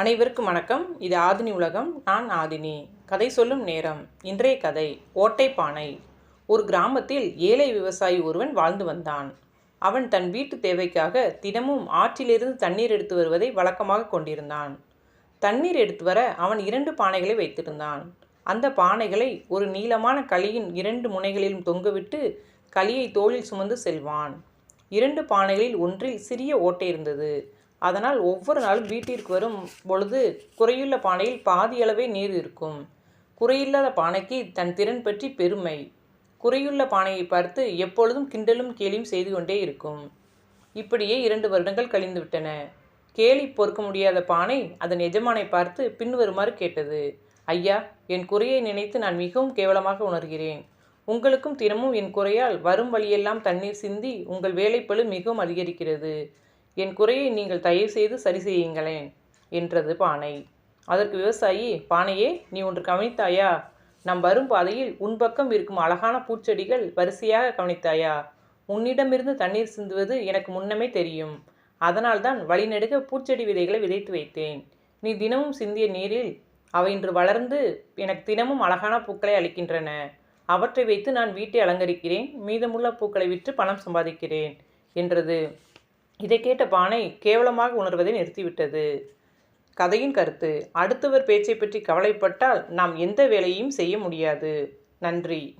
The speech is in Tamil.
அனைவருக்கும் வணக்கம். இது ஆதினி உலகம் நான் ஆதினி. கதை சொல்லும் நேரம். இன்றைய கதை ஓட்டைப்பானை. ஒரு கிராமத்தில் ஏழை விவசாயி ஒருவன் வாழ்ந்து வந்தான். அவன் தன் வீட்டு தேவைக்காக தினமும் ஆற்றிலிருந்து தண்ணீர் எடுத்து வருவதை வழக்கமாக கொண்டிருந்தான். தண்ணீர் எடுத்து வர அவன் இரண்டு பானைகளை வைத்திருந்தான். அந்த பானைகளை ஒரு நீளமான களியின் இரண்டு முனைகளிலும் தொங்கவிட்டு களியை தோளில் சுமந்து செல்வான். இரண்டு பானைகளில் ஒன்றில் சிறிய ஓட்டை இருந்தது. அதனால் ஒவ்வொரு நாளும் வீட்டிற்கு வரும் பொழுது குறையுள்ள பானையில் பாதியளவே நீர் இருக்கும். குறையில்லாத பானைக்கு தன் திறன் பற்றி பெருமை. குறையுள்ள பானையை பார்த்து எப்பொழுதும் கிண்டலும் கேலியும் செய்து கொண்டே இருக்கும். இப்படியே இரண்டு வருடங்கள் கழிந்துவிட்டன. கேலி பொறுக்க முடியாத பானை அதன் எஜமானை பார்த்து பின்வருமாறு கேட்டது. ஐயா என் குறையை நினைத்து நான் மிகவும் கேவலமாக உணர்கிறேன். உங்களுக்கும் தினமும் என் குறையால் வரும் வழியெல்லாம் தண்ணீர் சிந்தி உங்கள் வேலைப்பளு மிகவும் அதிகரிக்கிறது. என் குறையை நீங்கள் தயவு செய்து சரி செய்யுங்களேன் என்றது பானை. அதற்கு விவசாயி பானையே நீ ஒன்று கவனித்தாயா? நம் வரும் பாதையில் உன் பக்கம் இருக்கும் அழகான பூச்செடிகள் வரிசையாக கவனித்தாயா? உன்னிடமிருந்து தண்ணீர் சிந்துவது எனக்கு முன்னமே தெரியும். அதனால்தான் வழிநெடுக பூச்செடி விதைகளை விதைத்து வைத்தேன். நீ தினமும் சிந்திய நீரில் அவை இன்று வளர்ந்து எனக்கு தினமும் அழகான பூக்களை அளிக்கின்றன. அவற்றை வைத்து நான் வீட்டை அலங்கரிக்கிறேன். மீதமுள்ள பூக்களை விற்று பணம் சம்பாதிக்கிறேன் என்றது. இதை கேட்ட பானை கேவலமாக உணர்வதை நிறுத்திவிட்டது. கதையின் கருத்து அடுத்தவர் பேச்சை பற்றி கவலைப்பட்டால் நாம் எந்த வேலையும் செய்ய முடியாது. நன்றி.